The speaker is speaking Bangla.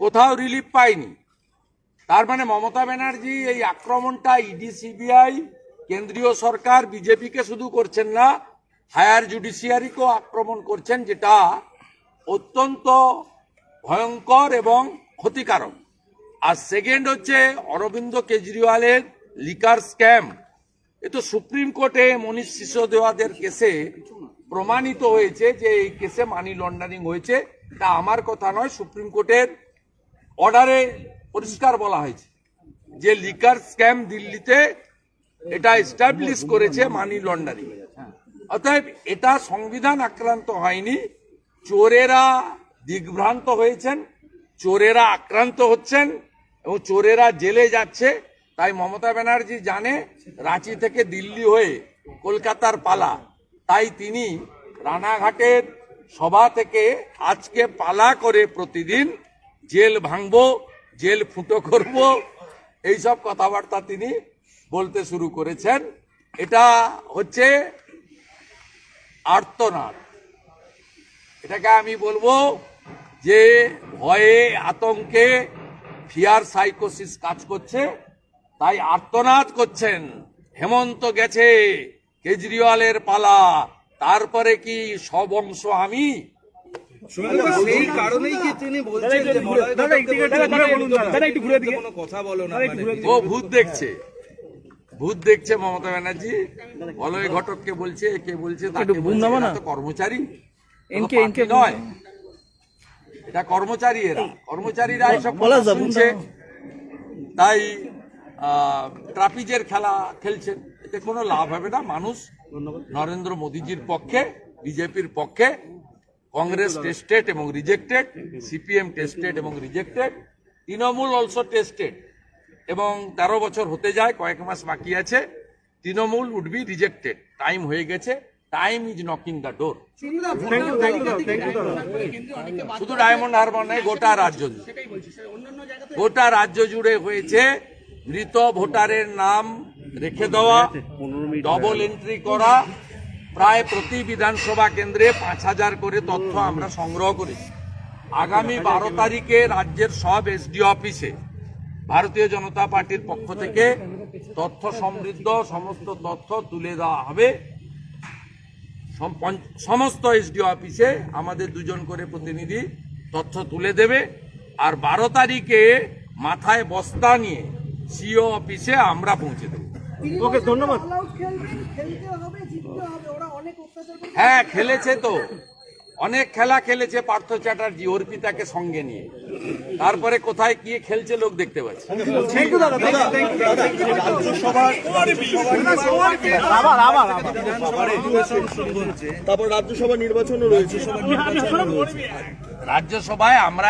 কোথাও রিলিফ পায়নি তার মানে মমতা ব্যানার্জি এই আক্রমণটা ইডি, সিবিআই, কেন্দ্রীয় সরকার, বিজেপিকে শুধু করছেন না, হায়ার জুডিশিয়ারিকেও আক্রমণ করছেন, যেটা অত্যন্ত ভয়ঙ্কর এবং ক্ষতিকারক। আর সেকেন্ড হচ্ছে অরবিন্দ কেজরিওয়ালের লিকার স্ক্যাম। এ তো সুপ্রিম কোর্টে মনীষ সিসোদেওয়াদের কেসে প্রমাণিত হয়েছে যে এই কেসে মানি লন্ডারিং হয়েছে। এটা আমার কথা নয়, সুপ্রিম কোর্টের অর্ডারে পরিষ্কার বলা হয়েছে যে লিকার স্ক্যাম দিল্লিতে এটা এস্টাবলিশ করেছে মানি লন্ডারিং অতএব এটা সংবিধান আক্রান্ত হয়নি। চোরেরা দিগ্ভ্রান্ত হয়েছেন, চোরেরা আক্রান্ত হচ্ছেন এবং চোরেরা জেলে যাচ্ছে। তাই মমতা ব্যানার্জি জানে রাঁচি থেকে দিল্লি হয়ে কলকাতার পালা। তাই তিনি রানাঘাটের সভা থেকে আজকে পালা করে প্রতিদিন জেল ভাঙবো, জেল ফুটো করব, এইসব কথাবার্তা তিনি বলতে শুরু করেছেন। এটা হচ্ছে আর্তনাদ। এটাকে আমি বলব যে ভয়ে, আতঙ্কে ফিয়ার সাইকোসিস কাজ করছে, তাই আর্তনাদ করছেন। হেমন্ত গেছে কেজরিওয়ালের পালা, তারপরে কি সব অংশ আমি সেই কারণেই কি তিনি বলছেন যে দাদা, একটু ঘুরে- দাদা, দাদা, বলুন, দাদা, দাদা, একটু ঘুরে দিকে। কোনো কথা বলো না মানে ও ভূত দেখছে। ভূত দেখছে মমতা ব্যানার্জি। বলয় ঘটককে বলছে কে বলছে কর্মচারী। এনকে এনকে নয়। এটা কর্মচারী এরা। কর্মচারীরা এসব শুনছে। তাই আহ, ট্রাপিজের খেলা খেলছেন এতে কোনো লাভ হবে না। মানুষ নরেন্দ্র মোদীজির পক্ষে বিজেপির পক্ষে কংগ্রেস টেস্টেড এবং রিজেক্টেড সিপিএম টেস্টেড এবং রিজেক্টেড তৃণমূল অলসো টেস্টেড এবং তেরো বছর হতে যায় কয়েক মাস বাকি আছে Trinamool would be rejected time হয়ে গেছে time is knocking the door শুধু ডায়মন্ড হারবার নয় গোটা রাজ্য জুড়ে। গোটা রাজ্য জুড়ে হয়েছে মৃত ভোটারের নাম রেখে দেওয়া ডবল এন্ট্রি করা প্রায় প্রতি বিধানসভা কেন্দ্রে পাঁচ হাজার করে তথ্য আমরা সংগ্রহ করেছি। আগামী বারো তারিখে রাজ্যের সব এসডি অফিসে ভারতীয় জনতা পার্টির পক্ষ থেকে তথ্য সমৃদ্ধ, সমস্ত তথ্য তুলে দেওয়া হবে। সমস্ত এসডি অফিসে আমাদের দুজন করে প্রতিনিধি তথ্য তুলে দেবে। আর বারো তারিখে মাথায় বস্তা নিয়ে সিও অফিসে আমরা পৌঁছে দেবো। ওকে ধন্যবাদ। All out খেলবেন, খেলতে হবে জিততে হবে ওরা অনেক অত্যাচার করছে। হ্যাঁ খেলেছে তো। অনেক খেলা খেলেছে পার্থ চ্যাটার্জি অর্পিতাকে সঙ্গে নিয়ে। তারপরে কোথায় গিয়ে খেলছে লোক দেখতে পাচ্ছি। তারপর রাজ্যসভা নির্বাচনও রয়েছে। রাজ্যসভায় আমরা